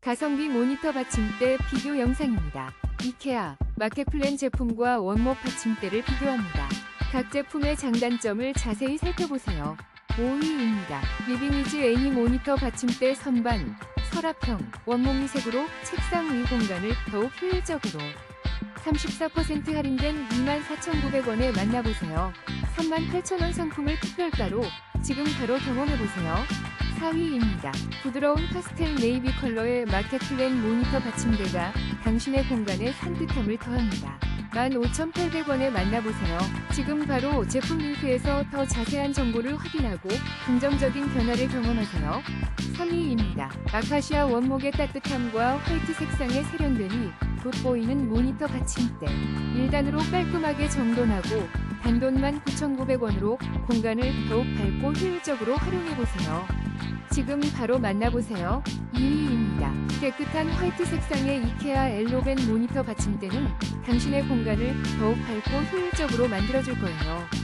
가성비 모니터 받침대 비교 영상입니다. 이케아 마켓플랜 제품과 원목 받침대를 비교합니다. 각 제품의 장단점을 자세히 살펴보세요. 5위입니다. 리빙이즈 애니 모니터 받침대 선반 서랍형 원목 미색으로 책상 위 공간을 더욱 효율적으로 34% 할인된 24,900원에 만나보세요. 38,000원 상품을 특별가로 지금 바로 경험해보세요. 4위입니다. 부드러운 파스텔 네이비 컬러의 마켓플랜 모니터 받침대가 당신의 공간에 산뜻함을 더합니다. 15,800원에 만나보세요. 지금 바로 제품 링크에서 더 자세한 정보를 확인하고 긍정적인 변화를 경험하세요. 3위입니다. 아카시아 원목의 따뜻함과 화이트 색상의 세련됨이 돋보이는 모니터 받침대. 1단으로 깔끔하게 정돈하고 단돈만 9,900원으로 공간을 더욱 밝고 효율적으로 활용해보세요. 지금 바로 만나보세요. 2위입니다. 깨끗한 화이트 색상의 이케아 엘로벤 모니터 받침대는 당신의 공간을 더욱 밝고 효율적으로 만들어줄 거예요.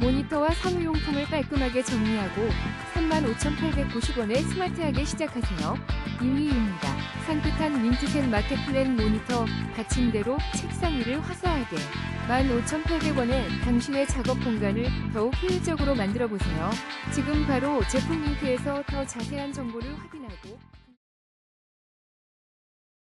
모니터와 사무용품을 깔끔하게 정리하고 35,890원에 스마트하게 시작하세요. 1위입니다. 산뜻한 민트색 마켓플랜 모니터 받침대로 책상 위를 화사하게 15,800원에 당신의 작업 공간을 더욱 효율적으로 만들어 보세요. 지금 바로 제품 링크에서 더 자세한 정보를 확인하고